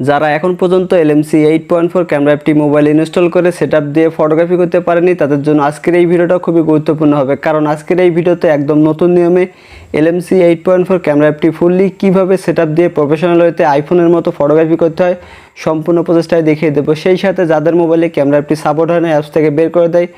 যারা এখন পর্যন্ত LMC eight point four camera অ্যাপটি মোবাইল ইনস্টল করে সেট দিয়ে ফটোগ্রাফি করতে পারেনি, তাদের জন্য আজকের এই ভিডিওটা খুবই গুরুত্বপূর্ণ হবে। কারণ আজকের এই ভিডিওতে একদম নতুন নিয়মে LMC eight point four camera অ্যাপটি ফুললি কীভাবে সেট দিয়ে প্রফেশনাল হইতে আইফোনের মতো ফটোগ্রাফি করতে হয়, সম্পূর্ণ প্রচেষ্টায় দেখিয়ে দেবো। সেই সাথে যাদের মোবাইলে ক্যামেরা অ্যাপটি সাপোর্ট হয় না অ্যাপস থেকে বের করে দেয়।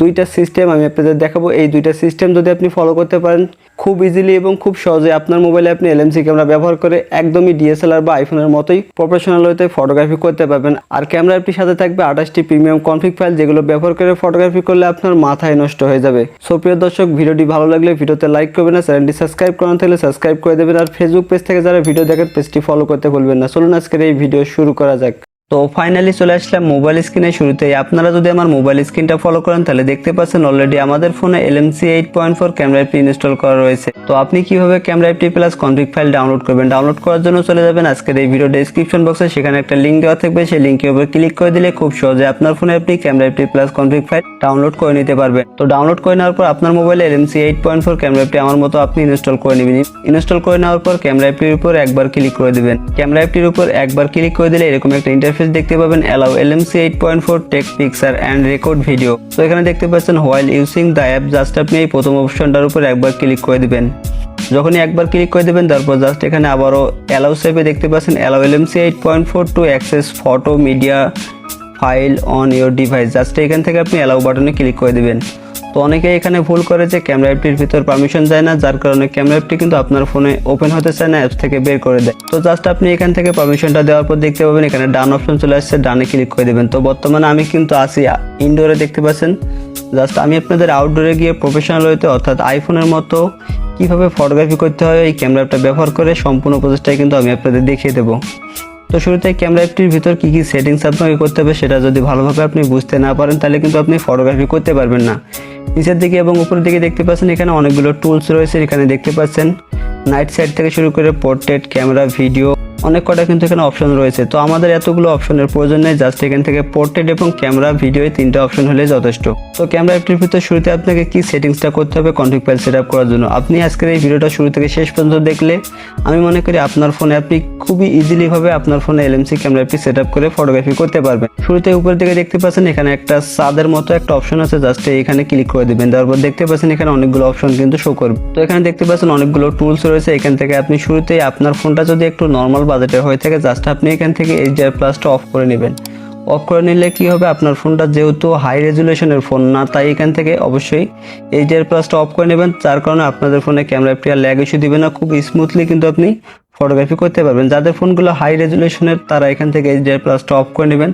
দুইটা সিস্টেম আমি আপনাদের দেখাবো। এই দুইটা সিস্টেম যদি আপনি ফলো করতে পারেন, খুব ইজিলি এবং খুব সহজে আপনার মোবাইলে আপনি এলএমসি ক্যামেরা ব্যবহার করে একদমই ডিএসএলআর বা আইফোনের মতোই প্রফেশনাল হতে ফটোগ্রাফি করতে পারবেন। আর ক্যামেরা অ্যাপটির সাথে থাকবে আঠাশটি প্রিমিয়াম কনফিগ ফাইল যেগুলো ব্যবহার করে ফটোগ্রাফি করলে আপনার মাথায় নষ্ট হয়ে যাবে। সো প্রিয় দর্শক, ভিডিওটি ভালো লাগলে ভিডিওতে লাইক করবেন না চ্যানেলটি সাবস্ক্রাইব করানো থাকলে সাবস্ক্রাইব করে দেবেন। আর ফেসবুক পেজ থেকে যারা ভিডিও দেখেন পেজটি ফলো করতে ভুলবেন না। চলুন আজকের এই ভিডিও শুরু করা যাক। তো ফাইনালি চলে আসলাম মোবাইল স্ক্রিনের শুরুতেই আপনারা যদি আমার মোবাইল স্ক্রিনটা ফলো করেন, তাহলে দেখতে পাচ্ছেন অলরেডি আমাদের ফোনে LMC eight point four camera অ্যাপটি ইনস্টল করা রয়েছে। তো আপনি কীভাবে ক্যামেরা অ্যাপটি প্লাস কনফিগ ফাইল ডাউনলোড করবেন? ডাউনলোড করার জন্য চলে যাবেন আজকের এই ভিডিও ডেসক্রিপশন বক্সে সেখানে একটা লিঙ্ক দেওয়া থাকবে, সেই লিঙ্কের উপর ক্লিক করে দিলে খুব সহজে আপনার ফোনে আপনি ক্যামেরা অ্যাপটি প্লাস কনফিগ ফাইল ডাউনলোড করে নিতে পারবেন। তো ডাউনলোড করে নেওয়ার পর আপনার মোবাইলে LMC eight point four camera অ্যাপটি আমার মতো আপনি ইনস্টল করে নেবেন। ইনস্টল করে নেওয়ার পর ক্যামেরা অ্যাপটির উপর একবার ক্লিক করে দেবেন। ক্যামেরা অ্যাপটির উপর একবার ক্লিক করে দিলে এরকম একটা ইন্টারফেস দেখতে পাবেন allow LMC eight point four take picture and record video তো এখানে দেখতে পাচ্ছেন while using the app just আপনি এই প্রথম অপশনটার উপর একবার ক্লিক করে দেবেন। যখনই একবার ক্লিক করে দেবেন, তারপর জাস্ট এখানে আবারও অ্যালাউ সেপে দেখতে পাচ্ছেন allow LMC eight point four to access photo media file on your device just এখান থেকে আপনি অ্যালাউ বাটনে ক্লিক করে দিবেন। তো অনেকে এখানে ভুল করে যে ক্যামেরা অ্যাপটির ভিতর পারমিশন যায় না, যার কারণে ক্যামেরা অ্যাপটি কিন্তু আপনার ফোনে ওপেন হতে চায় না অ্যাপস থেকে বের করে দেয়। তো জাস্ট আপনি এখান থেকে পারমিশনটা দেওয়ার পর দেখতে পাবেন এখানে ডান অপশন চলে আসছে ডানে ক্লিক করে দেবেন। তো বর্তমানে আমি কিন্তু আসি ইনডোরে দেখতে পাচ্ছেন। জাস্ট আমি আপনাদের আউটডোরে গিয়ে প্রফেশনাল হইতে অর্থাৎ আইফোনের মতো কীভাবে ফটোগ্রাফি করতে হয়, এই ক্যামেরাটা ব্যবহার করে সম্পূর্ণ প্রচেষ্টায় কিন্তু আমি আপনাদের দেখিয়ে দেবো। তো শুরুতে ক্যামেরা অ্যাপটির ভিতর কী কী সেটিংস আপনাকে করতে হবে সেটা যদি ভালোভাবে আপনি বুঝতে না পারেন, তাহলে কিন্তু আপনি ফটোগ্রাফি করতে পারবেন না। নিচের দিকে এবং উপরের দিকে দেখতে পাচ্ছেন, এখানে অনেকগুলো টুলস রয়েছে এখানে দেখতে পাচ্ছেন নাইট সাইড থেকে শুরু করে পোর্ট্রেট ক্যামেরা ভিডিও অনেক কটা কিন্তু এখানে অপশন রয়েছে। তো আমাদের এতগুলো অপশনের প্রয়োজন নেই জাস্ট এখান থেকে পোর্ট্রেট এবং ক্যামেরা ভিডিও এই তিনটা অপশন হলে যথেষ্ট। তো ক্যামেরা অ্যাপটির ভিতর শুরুতে আপনাকে কি সেটিংসটা করতে হবে কনফিগ ফাইল সেট আপ করার জন্য? আপনি আজকের এই ভিডিওটা শুরু থেকে শেষ পর্যন্ত দেখলে, আমি মনে করি আপনার ফোনে আপনি খুবই ইজিলি ভাবে আপনার ফোনে এলএমসি ক্যামেরা অ্যাপটি সেট আপ করে ফটোগ্রাফি করতে পারবেন। শুরুতে উপরের দিকে দেখতে পাচ্ছেন এখানে একটা সাদের মতো একটা অপশন আছে জাস্ট এখানে ক্লিক করে দিবেন। তারপর দেখতে পাচ্ছেন এখানে অনেকগুলো অপশন কিন্তু শো করবে। তো এখানে দেখতে পাচ্ছেন অনেকগুলো টুলস রয়েছে। এখান থেকে আপনি শুরুতেই আপনার ফোনটা যদি একটু নর্মাল বাজেটের হয়ে থাকে জাস্ট আপনি এখান থেকে এইচডিআর প্লাসটা অফ করে নেবেন। অফ করে নিলে কি হবে? আপনার ফোনটা যেহেতু হাই রেজুলেশনের ফোন না তাই এখান থেকে অবশ্যই এইচডিআর প্লাসটা অফ করে নেবেন, যার কারণে আপনাদের ফোনে ক্যামেরা প্রিয়ার ল্যাগ ইস্যু দিবে না। খুব স্মুথলি কিন্তু আপনি ফটোগ্রাফি করতে পারবেন। যাদের ফোনগুলো হাই রেজুলেশনের তারা এখান থেকে এইচ এইচডিআর প্লাসটা অফ করে নেবেন।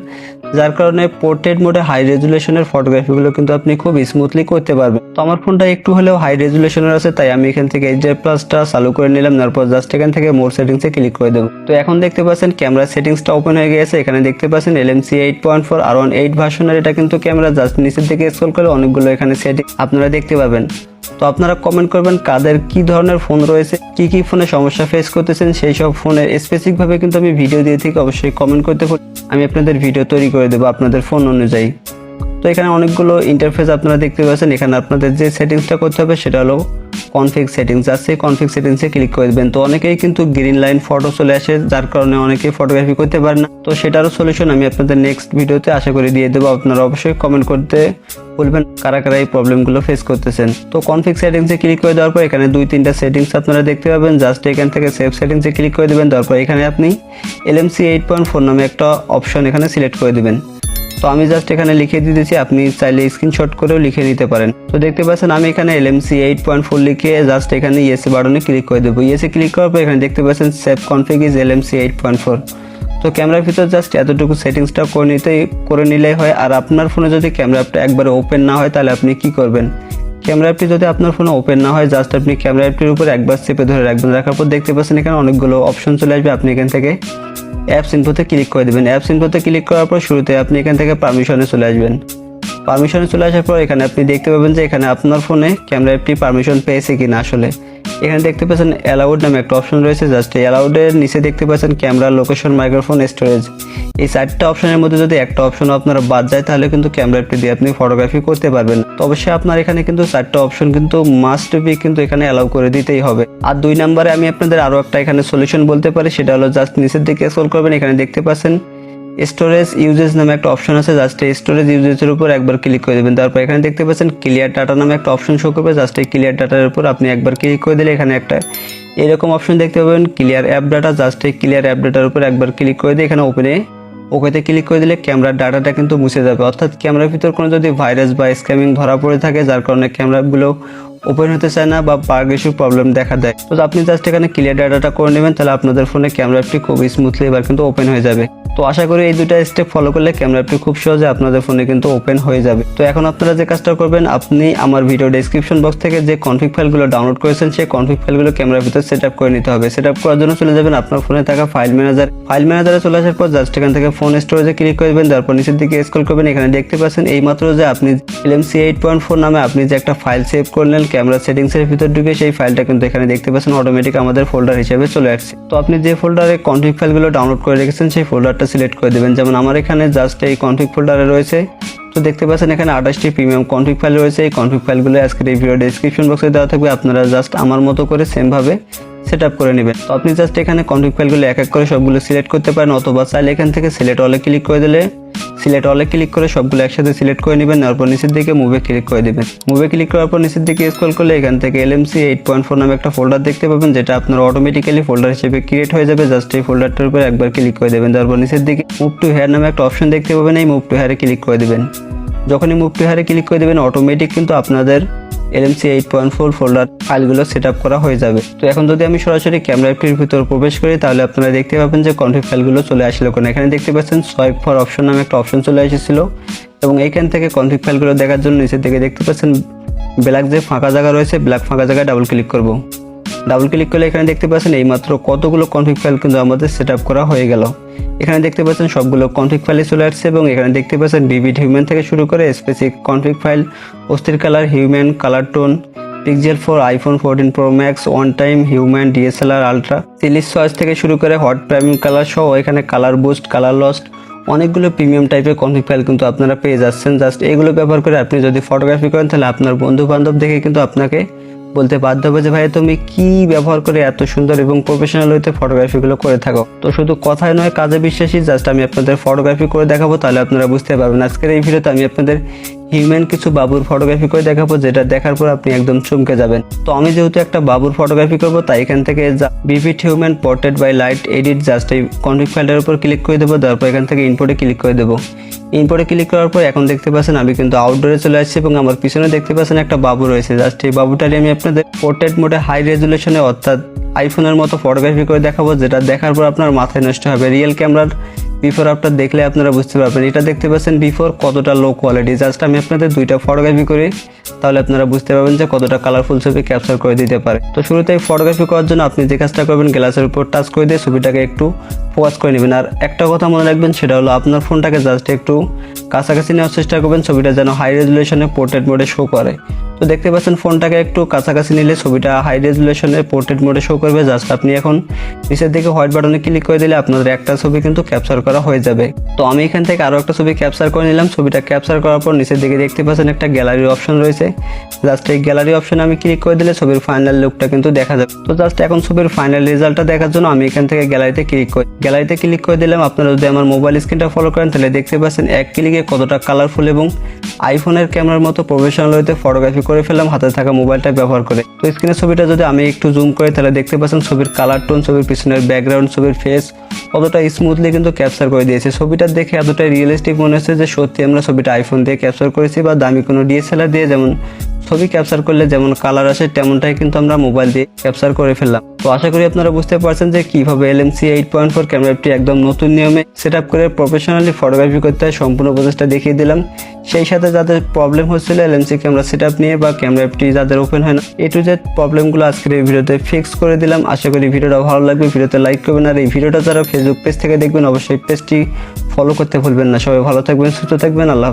যার কারণে পোর্ট্রেট মোডে হাই রেজুলেশনের ফটোগ্রাফিগুলো কিন্তু আপনি খুব স্মুথলি করতে পারবেন। তো আমার ফোনটা একটু হলেও হাই রেজুলেশনের আছে, তাই আমি এখান থেকে এইচ এইচডিআর প্লাসটা চালু করে নিলাম। তারপর জাস্ট এখান থেকে মোর সেটিংসে ক্লিক করে দেবো। তো এখন দেখতে পাচ্ছেন ক্যামেরা সেটিংসটা ওপেন হয়ে গেছে এখানে দেখতে পাচ্ছেন এলএমসি এইট পয়েন্ট ফোর আর ওয়ান এইট ভার্সনের এটা কিন্তু ক্যামেরা জাস্ট নিচের দিকে স্ক্রল করলে অনেকগুলো এখানে সেটিং আপনারা দেখতে পাবেন। তো আপনারা কমেন্ট করবেন কাদের কি ধরনের ফোন রয়েছে, কি কি ফোনে সমস্যা ফেস করতেছেন, সেই সব ফোনের স্পেসিফিকভাবে কিন্তু আমি ভিডিও দিয়ে থেকে, অবশ্যই কমেন্ট করতে আমি আপনাদের ভিডিও তৈরি করে দেবো আপনাদের ফোন অনুযায়ী। তো এখানে অনেকগুলো ইন্টারফেস আপনারা দেখতে পাচ্ছেন। এখানে আপনাদের যে সেটিংসটা করতে হবে সেটা হলো কনফিগ সেটিংস আছে কনফিগ সেটিংসে ক্লিক করে দেবেন। তো অনেকেই কিন্তু গ্রিন লাইন ফটো চলে আসে, যার কারণে অনেকেই ফটোগ্রাফি করতে পারে না। তো সেটারও সলিউশন আমি আপনাদের নেক্সট ভিডিওতে আশা করি দিয়ে দেবো। আপনারা অবশ্যই কমেন্ট করতে বলবেন কারা কারা এই প্রবলেমগুলো ফেস করতেছেন। তো কনফিগ সেটিংসে ক্লিক করে দেওয়ার পর এখানে দুই, তিনটা সেটিংস আপনারা দেখতে পাবেন। জাস্ট এখান থেকে সেভ সেটিংসে ক্লিক করে দেবেন। তারপর এখানে আপনি এলএমসি এইট পয়েন্ট ফোর নামে একটা অপশন এখানে সিলেক্ট করে দেবেন। তো আমি জাস্ট এখানে লিখে দিতেছি, আপনি চাইলে স্ক্রিনশট করেও লিখে নিতে পারেন। তো দেখতে পাচ্ছেন, আমি এখানে এলএমসি এইট পয়েন্ট ফোর লিখে জাস্ট এখানে ইয়েসি বাটনে ক্লিক করে দেবো। ইয়েসি ক্লিক করার পর এখানে দেখতে পাচ্ছেন save config is LMC eight point four তো ক্যামেরার ভিতর জাস্ট এতটুকু সেটিংসটা করে নিতেই করে নিলেই হয়। আর আপনার ফোনে যদি ক্যামেরা অ্যাপটা একবারে ওপেন না হয়, তাহলে আপনি কি করবেন? ক্যামেরা অ্যাপটি যদি আপনার ফোনে ওপেন না হয় জাস্ট আপনি ক্যামেরা অ্যাপটির উপর একবার চেপে ধরে রাখবেন। রাখার পর দেখতে পাচ্ছেন, এখানে অনেকগুলো অপশন চলে আসবে। আপনি এখান থেকে অ্যাপস ইনফোতে ক্লিক করে দেবেন। অ্যাপস ইনফোতে ক্লিক করার পর শুরুতে আপনি এখান থেকে পারমিশনে চলে আসবেন। পারমিশনে চলে আসার পর এখানে আপনি দেখতে পাবেন যে এখানে আপনার ফোনে ক্যামেরা অ্যাপটি পারমিশন পেয়েছে কিনা আসলে। এখানে দেখতে পাচ্ছেন অ্যালাউড নামে একটা অপশন রয়েছে। জাস্ট এই অ্যালাউডের নিচে দেখতে পাচ্ছেন ক্যামেরা লোকেশন মাইক্রোফোন স্টোরেজ এই চারটা অপশনের মধ্যে যদি একটা অপশন আপনারা বাদ যায়, তাহলে কিন্তু ক্যামেরাটি দিয়ে আপনি ফটোগ্রাফি করতে পারবেন। তো অবশ্যই আপনার এখানে কিন্তু চারটা অপশন কিন্তু মাস্ট বি কিন্তু এখানে অ্যালাউ করে দিতেই হবে। আর দুই নম্বরে আমি আপনাদের আরও একটা এখানে সলিউশন বলতে পারি, সেটা হলো জাস্ট নিচের দিকে স্ক্রল করবেন, এখানে দেখতে পাচ্ছেন স্টোরেজ ইউজেস নামে একটা অপশন আছে জাস্ট এই স্টোরেজ ইউজেসের উপর একবার ক্লিক করে দেবেন। তারপর এখানে দেখতে পাচ্ছেন ক্লিয়ার ডাটা নামে একটা অপশন শো করবে জাস্ট এই ক্লিয়ার ডাটার উপর আপনি একবার ক্লিক করে দিলে এখানে একটা এরকম অপশন দেখতে পাবেন ক্লিয়ার অ্যাপ ডাটা জাস্ট এই ক্লিয়ার অ্যাপ ডাটার উপর একবার ক্লিক করে দিয়ে এখানে ওপেনে ওকেতে ক্লিক করে দিলে ক্যামেরার ডাটাটা কিন্তু মুছে যাবে। অর্থাৎ ক্যামেরার ভিতর কোনো যদি ভাইরাস বা স্ক্যামিং ধরা পড়ে থাকে, যার কারণে ক্যামেরাগুলো ওপেন হতে চায় না বা বাগ ইস্যু প্রবলেম দেখা দেয়। তো আপনি জাস্ট এখানে ক্লিয়ার ডাটাটা করে নেবেন, তাহলে আপনাদের ফোনে ক্যামেরা অ্যাপটি খুব স্মুথলি এবার কিন্তু ওপেন হয়ে যাবে। তো আশা করি এই দুটা স্টেপ ফলো করলে ক্যামেরা অ্যাপটি খুব সহজে আপনাদের ফোনে কিন্তু ওপেন হয়ে যাবে। তো এখন আপনারা যে কাজটা করবেন, আপনি আমার ভিডিও ডেসক্রিপশন বক্স থেকে যে কনফিগ ফাইলগুলো ডাউনলোড করেছেন, সেই কনফিগ ফাইলগুলো ক্যামেরার ভিতরে সেট আপ করে নিতে হবে। সেট আপ করার জন্য চলে যাবেন আপনার ফোনে থাকা ফাইল ম্যানেজার ফাইল ম্যানেজারে চলে আসার পর জাস্ট এখান থেকে ফোন স্টোরেজে ক্লিক করে দেবেন তারপর নিচের দিকে স্ক্রল করবেন, এখানে দেখতে পাচ্ছেন এইমাত্র যে আপনি এলএমসি এইট পয়েন্ট ফোর নামে আপনি যে একটা ফাইল সেভ করলেন ক্যামেরা সেটিংসের ভিতর ঢুকে সেই ফাইলটা কিন্তু এখানে দেখতে পাচ্ছেন অটোমেটিক আমাদের ফোল্ডার হিসেবে চলে আসছে। তো আপনি যে ফোল্ডারে কনফিগ ফাইলগুলো ডাউনলোড করে রেখেছেন, সেই ফোল্ডারটা সিলেক্ট করে দেবেন। যেমন আমার এখানে জাস্ট এই কনফিগ ফোল্ডারে রয়েছে। তো দেখতে পাচ্ছেন এখানে আঠাশটি প্রিমিয়াম কনফিগ ফাইল রয়েছে। এই কনফিগ ফাইলগুলো আজকের এই ভিডিও ডেসক্রিপশন বক্সে দেওয়া থাকবে। আপনারা জাস্ট আমার মতো করে সেমভাবে সেট আপ করে নেবেন। তো আপনি জাস্ট এখানে কনফিগ ফাইলগুলো এক এক করে সবগুলো সিলেক্ট করতে পারেন, অথবা চাইলে এখান থেকে সিলেক্ট অলে ক্লিক করে দিলে সিলেক্ট অলে ক্লিক করে সবগুলো একসাথে সিলেক্ট করে নেবেন তারপর নিচের দিকে মুভে ক্লিক করে দেবেন। মুভে ক্লিক করার পর নিচের দিকে স্ক্রল করলে এখান থেকে এলএমসি এইট পয়েন্ট ফোর নামে একটা ফোল্ডার দেখতে পাবেন, যেটা আপনার অটোমেটিক্যালি ফোল্ডার হিসেবে ক্রিয়েট হয়ে যাবে। জাস্ট এই ফোল্ডারটার উপর একবার ক্লিক করে দেবেন, তারপর নিচের দিকে মুভ টু হেয়ার নামে একটা অপশন দেখতে পাবেন, এই মুভ টু হেয়ারে ক্লিক করে দেবেন। যখনই মুভ টু হেয়ারে ক্লিক করে দেবেন অটোমেটিক কিন্তু আপনাদের এলএমসি পয়েন্ট ফোর ফোল্ডার ফাইলগুলো সেট আপ করা হয়ে যাবে। তো এখন যদি আমি সরাসরি ক্যামেরা অ্যাপটির ভিতর প্রবেশ করি, তাহলে আপনারা দেখতে পাবেন যে কনফিগ ফাইলগুলো চলে আসলো কোন। এখানে দেখতে পাচ্ছেন সোয়াইপ ফর অপশন নামে একটা অপশন চলে এসেছিল এবং এইখান থেকে কনফিগ ফাইলগুলো দেখার জন্য নিচের দিকে দেখতে পাচ্ছেন ব্ল্যাক যে ফাঁকা জায়গা রয়েছে ব্ল্যাক ফাঁকা জায়গায় ডাবল ক্লিক করব। ডাবল ক্লিক করলে এখানে দেখতে পাচ্ছেন এইমাত্র কতগুলো কনফিগ ফাইল কিন্তু আমাদের সেট আপ করা হয়ে গেল। এখানে দেখতে পাচ্ছেন সবগুলো কনফিগ ফাইলে চলে আসছে এবং এখানে দেখতে পাচ্ছেন বিবিড হিউম্যান থেকে শুরু করে স্পেসিফিক কনফিগ ফাইল অস্থির colour human colour tone pixel for iPhone fourteen pro max one time human DSLR ultra সিলিস choice থেকে শুরু করে হট প্রাইমিং কালার সহ এখানে কালার বুস্ট কালার লস্ট অনেকগুলো প্রিমিয়াম টাইপের কনফিগ ফাইল কিন্তু আপনারা পেয়ে যাচ্ছেন। জাস্ট এগুলো ব্যবহার করে আপনি যদি ফটোগ্রাফি করেন, তাহলে আপনার বন্ধু বান্ধব দেখে কিন্তু আপনাকে বলতে বাধ্য হবে যে, ভাই, তুমি কি ব্যবহার করে এত সুন্দর এবং প্রফেশনাল হইতে ফটোগ্রাফিগুলো করে থাকো? তো শুধু কথায় নয়, কাজে বিশ্বাসী জাস্ট আমি আপনাদের ফটোগ্রাফি করে দেখাবো, তাহলে আপনারা বুঝতে পারবেন। আজকের এই ভিডিওতে আমি আপনাদের হিউম্যান কিছু বাবুর ফটোগ্রাফি করে দেখাবো, যেটা দেখার পর আপনি একদম চমকে যাবেন। তো আমি যেহেতু একটা বাবুর ফটোগ্রাফি করব, তাই এখান থেকে বিভিট human portrait by light edit just এই কনফিগ ফাইলটার উপর ক্লিক করে দেবো, তারপর এখান থেকে ইনপোর্টে ক্লিক করে দেবো। ইনপোর্টে ক্লিক করার পর এখন দেখতে পাচ্ছেন আমি কিন্তু আউটডোরে চলে আসছি এবং আমার পিছনে দেখতে পাচ্ছেন একটা বাবু রয়েছে। জাস্ট এই বাবুটারই আমি আপনাদের পোর্ট্রেট মোডে হাই রেজুলেশনে অর্থাৎ আইফোনের মতো ফটোগ্রাফি করে দেখাবো, যেটা দেখার পর আপনার মাথায় নষ্ট হবে। রিয়েল ক্যামেরার বিফোর আফটার দেখলে আপনারা বুঝতে পারবেন। এটা দেখতে পাচ্ছেন বিফোর কতটা লো কোয়ালিটি জাস্ট আমি আপনাদের দুইটা ফটোগ্রাফি করি, তাহলে আপনারা বুঝতে পারবেন যে কতটা কালারফুল ছবি ক্যাপচার করে দিতে পারে। তো শুরুতেই ফটোগ্রাফি করার জন্য আপনি যে কাজটা করবেন গ্লাসের উপর টাচ করে দিয়ে ছবিটাকে একটু ফোকাস করে নেবেন। আর একটা কথা মনে রাখবেন, সেটা হলো আপনার ফোনটাকে জাস্ট একটু কাছাকাছি নেওয়ার চেষ্টা করবেন, ছবিটা যেন হাই রেজুলেশনে পোর্ট্রেট মোডে শো করে। তো দেখতে পাচ্ছেন ফোনটাকে একটু কাছাকাছি নিলে ছবিটা হাই রেজুলেশনে পোর্ট্রেট মোডে শো করবে। জাস্ট আপনি এখন নিচের দিকে হোয়াইট বাটনে ক্লিক করে দিলে আপনাদের একটা ছবি কিন্তু ক্যাপচার করা হয়ে যাবে। তো আমি এখান থেকে আরও একটা ছবি ক্যাপচার করে নিলাম। ছবিটা ক্যাপচার করার পর নিচের দিকে দেখতে পাচ্ছেন একটা গ্যালারি অপশন রয়েছে। জাস্ট এই গ্যালারি অপশনে আমি ক্লিক করে দিলে ছবির ফাইনাল লুকটা কিন্তু দেখা যাবে। তো জাস্ট এখন ছবির ফাইনাল রেজাল্টটা দেখার জন্য আমি এখান থেকে গ্যালারিতে ক্লিক করি। গ্যালারিতে ক্লিক করে দিলাম। আপনারা যদি আমার মোবাইল স্ক্রিনটা ফলো করেন, তাহলে দেখতে পাচ্ছেন এক ক্লিকে কতটা কালারফুল এবং আইফোনের ক্যামেরার মতো প্রফেশনাল হইতে ফটোগ্রাফি করে ফেললাম, হাতে থাকা মোবাইলটা ব্যবহার করে। তো স্ক্রিনের ছবিটা যদি আমি একটু জুম করি, তাহলে দেখতে পাচ্ছেন ছবির কালার টোন ছবির পিছনের ব্যাকগ্রাউন্ড ছবির ফেস কতটা স্মুথলি কিন্তু ক্যাপচার করে দিয়েছে। ছবিটা দেখে এতটাই রিয়েলিস্টিক মনে হচ্ছে যে সত্যি আমরা ছবিটা আইফোন দিয়ে ক্যাপচার করেছি বা দামি কোনো ডিএসএলআর দিয়ে, যেমন ছবি ক্যাপচার করলে যেমন কালার আসে, তেমনটাই কিন্তু আমরা মোবাইল দিয়ে ক্যাপচার করে ফেললাম। তো আশা করি আপনারা বুঝতে পারছেন যে কীভাবে এলএমসি এইট পয়েন্ট ফোর ক্যামেরাটি একদম নতুন নিয়মে সেট আপ করে প্রফেশনালি ফটোগ্রাফি করতে হয়, সম্পূর্ণ প্রচেষ্টা দেখিয়ে দিলাম। সেই সাথে যাদের প্রবলেম হচ্ছিল এলএমসি ক্যামেরা সেট আপ নিয়ে বা ক্যামেরা অ্যাপটি যাদের ওপেন হয় না এ টু জেড প্রবলেমগুলো আজকের এই ভিডিওতে ফিক্স করে দিলাম। আশা করি ভিডিওটা ভালো লাগবে, ভিডিওতে লাইক করবেন। আর এই ভিডিওটা যারা ফেসবুক পেজ থেকে দেখবেন, অবশ্যই পেজটি ফলো করতে ভুলবেন না। সবাই ভালো থাকবেন, সুস্থ থাকবেন। আল্লাহ